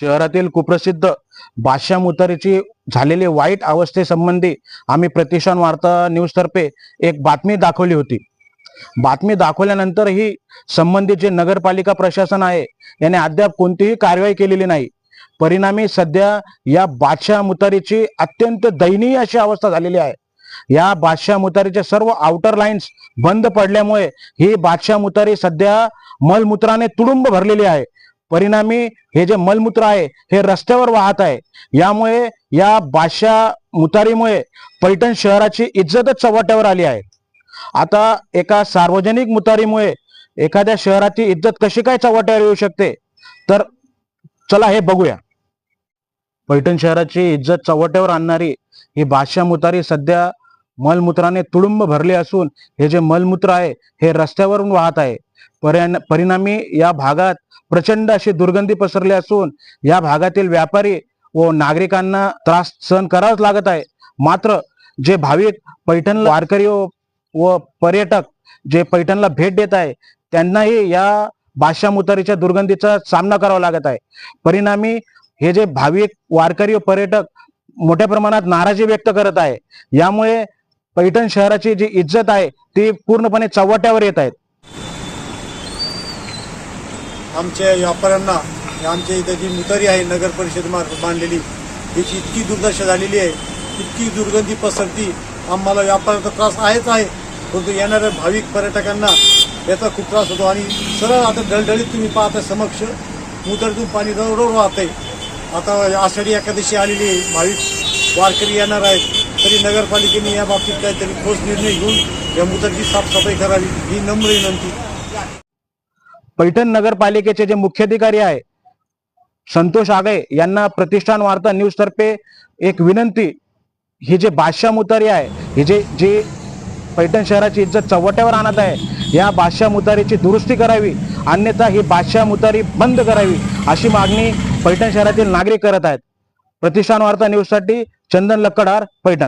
शहरातील कुप्रसिद्ध बादशाह मुतारीची झालेली वाईट अवस्थेसंबंधी आम्ही प्रतिष्ठान वार्ता न्यूज तर्फे एक बातमी दाखवली होती. बातमी दाखवल्यानंतरही संबंधित जे नगरपालिका प्रशासन आहे याने अद्याप कोणतीही कारवाई केलेली नाही. परिणामी सध्या या बादशाह मुतारीची अत्यंत दयनीय अशी अवस्था झालेली आहे. या बादशाह मुतारीच्या सर्व आउटर लाईन्स बंद पडल्यामुळे ही बादशाह मुतारी सध्या मलमूत्राने तुडुंब भरलेली आहे. परिणामी हे जे मलमूत्र आहे हे रस्त्यावर वाहत आहे. यामुळे या बादशा मुतारीमुळे पैठण शहराची इज्जतच चव्हाट्यावर आली आहे. आता एका सार्वजनिक मुतारीमुळे एखाद्या शहराची इज्जत कशी काय चव्हाट्यावर येऊ शकते? तर चला हे बघूया. पैठण शहराची इज्जत चव्हाट्यावर आणणारी ही बादशा मुतारी सध्या मलमूत्राने तुडुंब भरले असून हे जे मलमूत्र आहे हे रस्त्यावरून वाहत आहे. परिणामी या भागात प्रचंड अशी दुर्गंधी पसरली असून या भागातील व्यापारी व नागरिकांना त्रास सहन करावाच लागत आहे. मात्र जे भाविक पैठण वारकरी व- पर्यटक जे पैठणला भेट देत आहे त्यांनाही या बादशाह मुतारीच्या दुर्गंधीचा सामना करावा लागत आहे. परिणामी हे जे भाविक वारकरी व पर्यटक मोठ्या प्रमाणात नाराजी व्यक्त करत आहे. यामुळे पैठण शहराची जी इज्जत आहे ती पूर्णपणे चव्हाट्यावर येत आहेत आमच्या व्यापाऱ्यांना आमच्या इथं जी मुतारी आहे नगर परिषदेमार्फत बांधलेली याची इतकी दुर्दशा झालेली आहे इतकी दुर्गंधी पसरती आम्हाला व्यापाऱ्याचा त्रास आहेच आहे. परंतु येणाऱ्या भाविक पर्यटकांना याचा खूप त्रास होतो. आणि सरळ आता डळडळीत तुम्ही पाहता समक्ष मुतारीतून पाणी रवरव आहे आता आषाढी एकादशी आलेली आहे भाविक वारकरी येणार आहेत. तरी नगरपालिकेने या बाबतीत काहीतरी ठोस निर्णय घेऊन या मुदरची साफसफाई करावी ही नम्र विनंती. पैठण नगरपालिकेचे जे मुख्याधिकारी आहे संतोष आगे यांना प्रतिष्ठान वार्ता न्यूज तर्फे एक विनंती ही जे बादशाह मुतारी आहे ही जे जे पैठण शहराची इज्जत चव्हाट्यावर आणत आहे या बादशाह मुतारीची दुरुस्ती करावी अन्यथा ही बादशाह मुतारी बंद करावी अशी मागणी पैठण शहरातील नागरिक करत आहेत. प्रतिष्ठान वार्ता न्यूजसाठी चंदन लक्कडार पैठण.